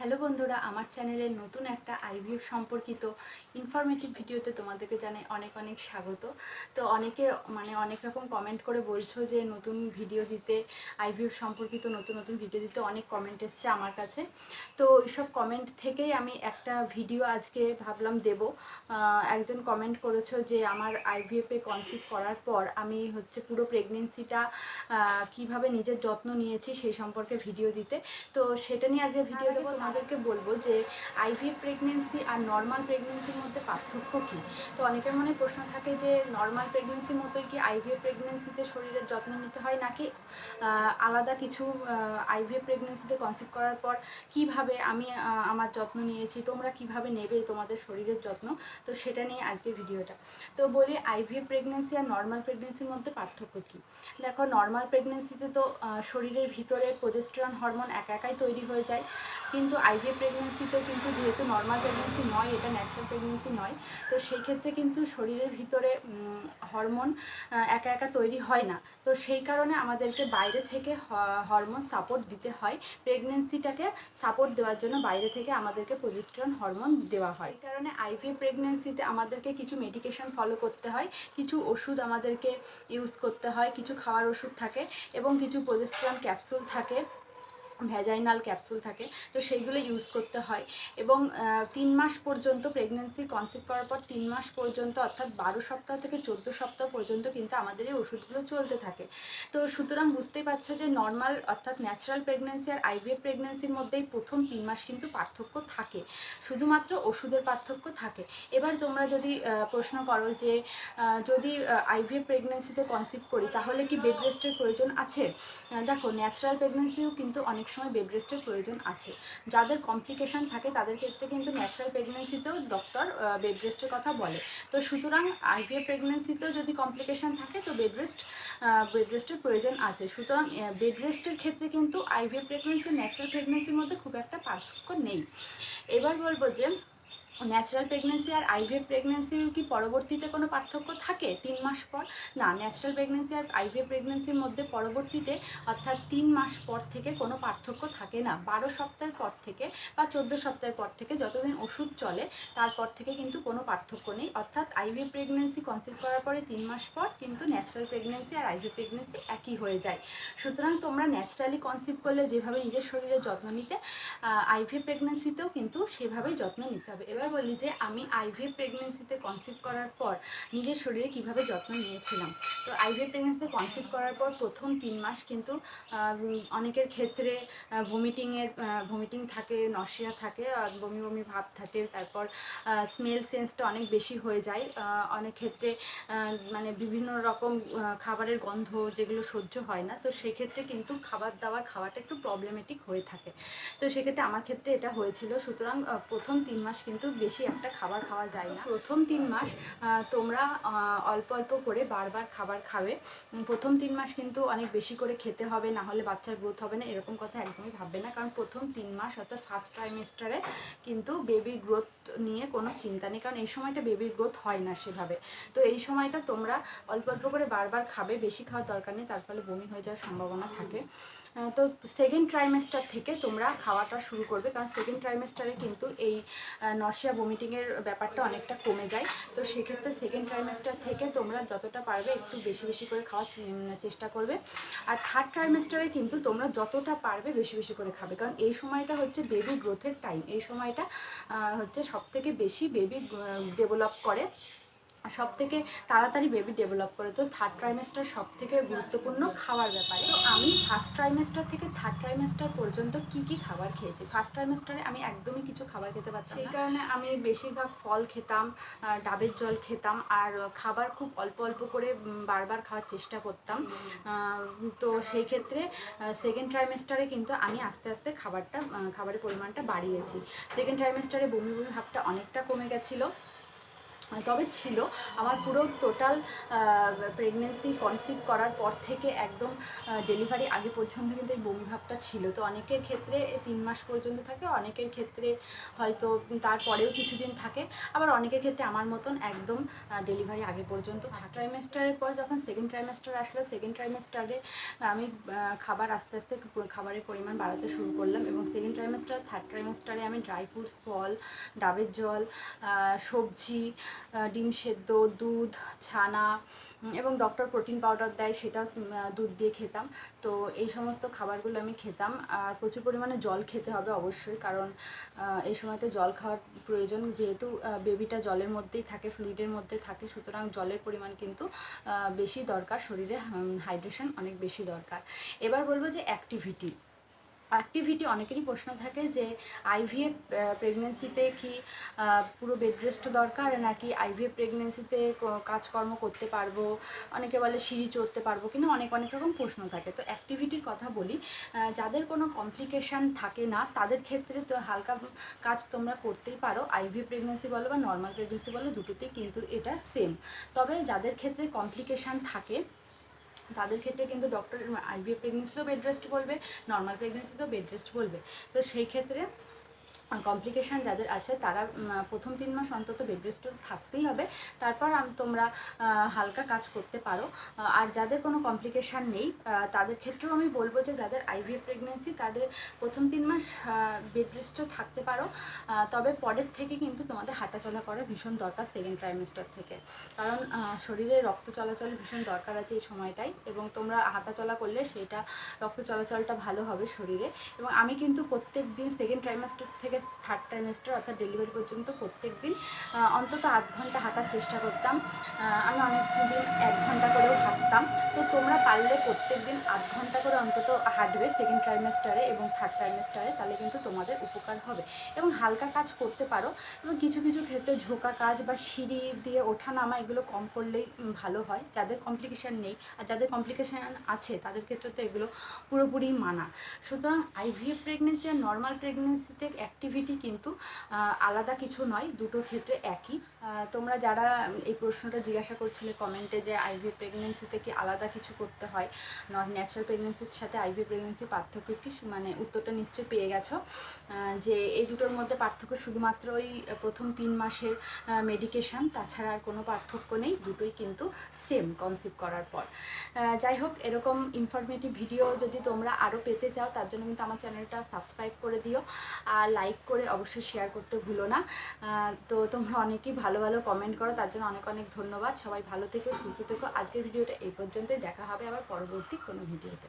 Hello বন্ধুরা আমার চ্যানেলের নতুন একটা আইভিএফ সম্পর্কিত ইনফরমেটিভ ভিডিওতে তোমাদেরকে জানাই অনেক অনেক স্বাগত। তো অনেকে মানে অনেক রকম কমেন্ট করে বলছো যে নতুন ভিডিও দিতে আইভিএফ সম্পর্কিত নতুন নতুন ভিডিও দিতে অনেক কমেন্ট এসছে আমার কাছে। তো এইসব কমেন্ট থেকেই আমি একটা ভিডিও আজকে ভাবলাম দেব। একজন কমেন্ট করেছ যে আমার আইভিএফে কনসিভ করার পর আমি হচ্ছে পুরো প্রেগনেন্সিটা কীভাবে নিজের যত্ন নিয়েছি সেই সম্পর্কে ভিডিও দিতে। তো সেটা নিয়ে আজকে ভিডিও দেবো তোমাদেরকে বলব যে আইভিএফ প্রেগনেন্সি আর নর্মাল প্রেগনেন্সির মধ্যে পার্থক্য কী? তো অনেকের মনে প্রশ্ন থাকে যে নর্মাল প্রেগনেন্সির মতোই কি আইভিএফ প্রেগনেন্সিতে শরীরের যত্ন নিতে হয় নাকি আলাদা কিছু আইভিএফ প্রেগনেন্সিতে কনসিভ করার পর কীভাবে আমি আমার যত্ন নিয়েছি, তোমরা কীভাবে নেবে তোমাদের শরীরের যত্ন? তো সেটা নিয়ে আজকে ভিডিওটা। তো বলি আইভিএফ প্রেগনেন্সি আর নর্মাল প্রেগনেন্সির মধ্যে পার্থক্য কী? দেখো নর্মাল প্রেগনেন্সিতে তো শরীরের ভিতরে প্রজেস্টেরন হরমোন একা একাই তৈরি হয়ে যায়, কিন্তু আইভিএফ প্রেগনেন্সিতে কিন্তু যেহেতু নর্মাল প্রেগনেন্সি নয়, এটা ন্যাচারাল প্রেগনেন্সি নয়, তো সেই ক্ষেত্রে কিন্তু শরীরের ভিতরে হরমোন একা একা তৈরি হয় না। তো সেই কারণে আমাদেরকে বাইরে থেকে হরমোন সাপোর্ট দিতে হয়। প্রেগনেন্সিটাকে সাপোর্ট দেওয়ার জন্য বাইরে থেকে আমাদেরকে প্রজেস্টেরন হরমোন দেওয়া হয়। এই কারণে আইভিএফ প্রেগনেন্সিতে আমাদেরকে কিছু মেডিকেশন ফলো করতে হয়। কিছু ওষুধ আমাদেরকে ইউজ করতে হয়। কিছু খাওয়ার ওষুধ থাকে এবং কিছু প্রজেস্টেরন ক্যাপসুল থাকে। ভ্যাজাইনাল ক্যাপসুল থাকে, তো সেইগুলো ইউজ করতে হয়। এবং তিন মাস পর্যন্ত প্রেগনেন্সি কনসিভ করার পর তিন মাস পর্যন্ত অর্থাৎ বারো সপ্তাহ থেকে চোদ্দ সপ্তাহ পর্যন্ত কিন্তু আমাদের এই ওষুধগুলো চলতে থাকে। তো সুতরাং বুঝতেই পারছ যে নর্মাল অর্থাৎ ন্যাচারাল প্রেগনেন্সি আর আইভিএফ প্রেগনেন্সির মধ্যেই প্রথম তিন মাস কিন্তু পার্থক্য থাকে। শুধুমাত্র ওষুধের পার্থক্য থাকে। এবার তোমরা যদি প্রশ্ন করো যে যদি আইভিএফ প্রেগনেন্সিতে কনসিভ করি, তাহলে কি বেড রেস্টের প্রয়োজন আছে? দেখো ন্যাচারাল প্রেগনেন্সিও কিন্তু অনেক সময় বেড রেস্টের প্রয়োজন আছে। যাদের কমপ্লিকেশান থাকে, তাদের ক্ষেত্রে কিন্তু ন্যাচারাল প্রেগনেন্সিতেও ডক্টর বেড রেস্টের কথা বলে। তো সুতরাং আইভিএফ প্রেগনেন্সিতেও যদি কমপ্লিকেশান থাকে, তো বেড রেস্ট বেড রেস্টের প্রয়োজন আছে। সুতরাং বেড রেস্টের ক্ষেত্রে কিন্তু আইভিএফ প্রেগনেন্সি ন্যাচারাল প্রেগনেন্সির মধ্যে খুব একটা পার্থক্য নেই। এবার বলব যে ন্যাচারাল প্রেগনেন্সি আর আইভিএফ প্রেগনেন্সির কি পরবর্তীতে কোনো পার্থক্য থাকে? তিন মাস পর? না ন্যাচারাল প্রেগনেন্সি আর আইভিএফ প্রেগনেন্সির মধ্যে পরবর্তীতে অর্থাৎ তিন মাস পর থেকে কোনো পার্থক্য থাকে না। বারো সপ্তাহের পর থেকে বা চোদ্দ সপ্তাহের পর থেকে যতদিন ওষুধ চলে, তারপর থেকে কিন্তু কোনো পার্থক্য নেই। অর্থাৎ আইভিএফ প্রেগনেন্সি কনসিভ করার পরে তিন মাস পর কিন্তু ন্যাচারাল প্রেগনেন্সি আর আইভিএফ প্রেগনেন্সি একই হয়ে যায়। সুতরাং তোমরা ন্যাচারালি কনসিভ করলে যেভাবে নিজের শরীরের যত্ন নিতে আইভিএফ প্রেগনেন্সিতেও কিন্তু সেভাবেই যত্ন নিতে হবে। এবার বলি যে আমি আইভিএফ প্রেগনেন্সিতে কনসিভ করার পর নিজের শরীরে কীভাবে যত্ন নিয়েছিলাম? তো আইভিএফ প্রেগনেন্সিতে কনসিভ করার পর প্রথম তিন মাস কিন্তু অনেকের ক্ষেত্রে ভমিটিংয়ের ভমিটিং থাকে নশিয়া থাকে বমি বমি ভাব থাকে, তারপর স্মেল সেন্সটা অনেক বেশি হয়ে যায়। অনেক ক্ষেত্রে মানে বিভিন্ন রকম খাবারের গন্ধ যেগুলো সহ্য হয় না, তো সেক্ষেত্রে কিন্তু খাবার দাবার খাওয়াটা একটু প্রবলেমেটিক হয়ে থাকে। তো সেক্ষেত্রে আমার ক্ষেত্রে এটা হয়েছিল। সুতরাং প্রথম তিন মাস কিন্তু বেশি একটা খাবার খাওয়া যায় না। প্রথম তিন মাস তোমরা অল্প অল্প করে বারবার খাবার খাবে। প্রথম তিন মাস কিন্তু অনেক বেশি করে খেতে হবে, না হলে বাচ্চার গ্রোথ হবে না, এরকম কথা একদমই ভাববে না। কারণ প্রথম তিন মাস অর্থাৎ ফার্স্ট ট্রাইমেস্টারে কিন্তু বেবির গ্রোথ নিয়ে কোনো চিন্তা নেই। কারণ এই সময়টা বেবির গ্রোথ হয় না সেভাবে। তো এই সময়টা তোমরা অল্প অল্প করে বারবার খাবে, বেশি খাওয়ার দরকার নেই, তার ফলে বমি হয়ে যাওয়ার সম্ভাবনা থাকে। তো সেকেন্ড ট্রাইমেস্টার থেকে তোমরা খাওয়াটা শুরু করবে। কারণ সেকেন্ড ট্রাইমেস্টারে কিন্তু এই নশিয়া ভমিটিংয়ের ব্যাপারটা অনেকটা কমে যায়। তো সেক্ষেত্রে সেকেন্ড ট্রাইমেস্টার থেকে তোমরা যতটা পারবে একটু বেশি বেশি করে খাওয়ার চেষ্টা করবে। আর থার্ড ট্রাইমেস্টারে কিন্তু তোমরা যতটা পারবে বেশি বেশি করে খাবে। কারণ এই সময়টা হচ্ছে বেবি গ্রোথের টাইম এই সময়টা হচ্ছে সব থেকে বেশি বেবি ডেভেলপ করে। সব থেকে তাড়াতাড়ি বেবি ডেভেলপ করে। তো থার্ড ট্রাইমেস্টার সব থেকে গুরুত্বপূর্ণ খাওয়ার ব্যাপারে। তো আমি ফার্স্ট ট্রাইমেস্টার থেকে থার্ড ট্রাইমেস্টার পর্যন্ত কি কি খাবার খেয়েছি? ফার্স্ট ট্রাইমেস্টারে আমি একদমই কিছু খাবার খেতে পারছি সেই কারণে আমি বেশিরভাগ ফল খেতাম ডাবের জল খেতাম, আর খাবার খুব অল্প অল্প করে বারবার খাওয়ার চেষ্টা করতাম। তো সেই ক্ষেত্রে সেকেন্ড ট্রাইমেস্টারে কিন্তু আমি আস্তে আস্তে খাবারটা খাবারের পরিমাণটা বাড়িয়েছি। সেকেন্ড ট্রাইমেস্টারে বমি বমি ভাবটা অনেকটা কমে গেছিল। তবে ছিল। আমার পুরো টোটাল প্রেগনেন্সি কনসিভ করার পর থেকে একদম ডেলিভারি আগে পর্যন্ত কিন্তু এই বমি ভাবটা ছিল। তো অনেকের ক্ষেত্রে তিন মাস পর্যন্ত থাকে, অনেকের ক্ষেত্রে হয়তো তারপরেও কিছুদিন থাকে। আবার অনেকের ক্ষেত্রে আমার মতন একদম ডেলিভারি আগে পর্যন্ত ফার্স্ট ট্রাইমেস্টারের পর যখন সেকেন্ড ট্রাইমেস্টার আসলো সেকেন্ড ট্রাইমেস্টারে আমি খাবার আস্তে আস্তে খাবারের পরিমাণ বাড়াতে শুরু করলাম এবং সেকেন্ড ট্রাইমেস্টার থার্ড ট্রাইমেস্টারে আমি ড্রাই ফ্রুটস ফল, ডাবের জল সবজি ডিম সেদ্ধ, দুধ, ছানা এবং ডক্টর প্রোটিন পাউডার দেয় সেটা দুধ দিয়ে খেতাম। তো এই সমস্ত খাবারগুলো আমি খেতাম। আর প্রচুর পরিমাণে জল খেতে হবে অবশ্যই, কারণ এই সময়তে জল খাওয়ার প্রয়োজন। যেহেতু বেবিটা জলের মধ্যেই থাকে ফ্লুইডের মধ্যে থাকে, সুতরাং জলের পরিমাণ কিন্তু বেশি দরকার। শরীরে হাইড্রেশন অনেক বেশি দরকার। এবার বলব যে অ্যাক্টিভিটি অ্যাক্টিভিটি অনেকেরই প্রশ্ন থাকে যে আইভিএফ প্রেগনেন্সিতে কি পুরো বেড রেস্ট দরকার? নাকি আইভিএফ প্রেগনেন্সিতে কাজকর্ম করতে পারব? অনেকে বলে সিঁড়ি চড়তে পারব কিনা? অনেক অনেক রকম প্রশ্ন থাকে। তো অ্যাক্টিভিটির কথা বলি যাদের কোনো কমপ্লিকেশান থাকে না, তাদের ক্ষেত্রে তো হালকা কাজ তোমরা করতেই পারো। আইভি প্রেগনেন্সি বলো বা নর্মাল প্রেগনেন্সি বলো, দুটোতেই কিন্তু এটা সেম তবে যাদের ক্ষেত্রে কমপ্লিকেশান থাকে তাদের ক্ষেত্রে কিন্তু ডক্টর আইভিএফ প্রেগনেন্সিতেও বেড রেস্ট বলবে নর্মাল প্রেগনেন্সিতেও বেড রেস্ট বলবে। তো সেই ক্ষেত্রে কমপ্লিকেশান যাদের আছে, তারা প্রথম তিন মাস অন্তত বেড রেস্ট থাকতেই হবে। তারপর তোমরা হালকা কাজ করতে পারো। আর যাদের কোনো কমপ্লিকেশান নেই তাদের ক্ষেত্রেও আমি বলব যে, যাদের আইভিএফ প্রেগনেন্সি তাদের প্রথম তিন মাস বেড থাকতে পারো। তবে পরের থেকে কিন্তু তোমাদের হাঁটাচলা করা ভীষণ দরকার সেকেন্ড ট্রাইমেস্টার থেকে। কারণ শরীরে রক্ত চলাচল ভীষণ দরকার আছে এই সময়টাই এবং তোমরা হাঁটাচলা করলে সেটা, রক্ত চলাচলটা ভালো হবে শরীরে। এবং আমি কিন্তু প্রত্যেক দিন সেকেন্ড ট্রাইমাস্টার থেকে থার্ড ট্রাইমাস্টার অর্থাৎ ডেলিভারি পর্যন্ত প্রত্যেক দিন অন্তত আধ ঘণ্টা হাঁটার চেষ্টা করতাম। আমি অনেক দিন এক ঘণ্টা করেও হাঁটতাম। তো তোমরা পারলে প্রত্যেক দিন আধ ঘণ্টা করে অন্তত হাঁটবে সেকেন্ড ট্রাইমাস্টারে এবং থার্ড ট্রাইমাস্টারে তাহলে কিন্তু তোমাদের উপকার হবে। এবং হালকা কাজ করতে পারো, এবং কিছু কিছু ক্ষেত্রে ঝোঁকা কাজ বা সিঁড়ি দিয়ে ওঠা নামা এগুলো কম করলেই ভালো হয়। যাদের কমপ্লিকেশান নেই আর যাদের কমপ্লিকেশান আছে, তাদের ক্ষেত্রে তো এগুলো পুরোপুরি মানা। সুতরাং আইভিএফ প্রেগনেন্সি আর নর্মাল প্রেগনেন্সিতে অ্যাক্টিভিটি কিন্তু আলাদা কিছু নয় দুটোর ক্ষেত্রে একই। তোমরা যারা এই প্রশ্নটা জিজ্ঞাসা করছিলে কমেন্টে যে আইভি প্রেগনেন্সিতে কি আলাদা কিছু করতে হয় ন্যাচারাল প্রেগনেন্সির সাথে আইভি প্রেগনেন্সি পার্থক্য কি? মানে উত্তরটা নিশ্চয়ই পেয়ে গেছো। যে এই দুটোর মধ্যে পার্থক্য শুধুমাত্র ওই প্রথম তিন মাসের মেডিকেশান তাছাড়া আর কোনো পার্থক্য নেই, দুটোই কিন্তু সেম কনসিভ করার পর। যাই হোক, এরকম ইনফরমেটিভ ভিডিও যদি তোমরা আরও পেতে চাও, তার জন্য কিন্তু আমার চ্যানেলটা সাবস্ক্রাইব করে দিও। আর লাইক করে অবশ্যই শেয়ার করতে ভুলো না। তো তোমরা অনেকেই ভালো ভালো কমেন্ট করো, তার জন্য অনেক অনেক ধন্যবাদ। সবাই ভালো থেকো, সুস্থ থেকো। আজকের ভিডিওটা এই পর্যন্তই। দেখা হবে আবার পরবর্তী কোনো ভিডিওতে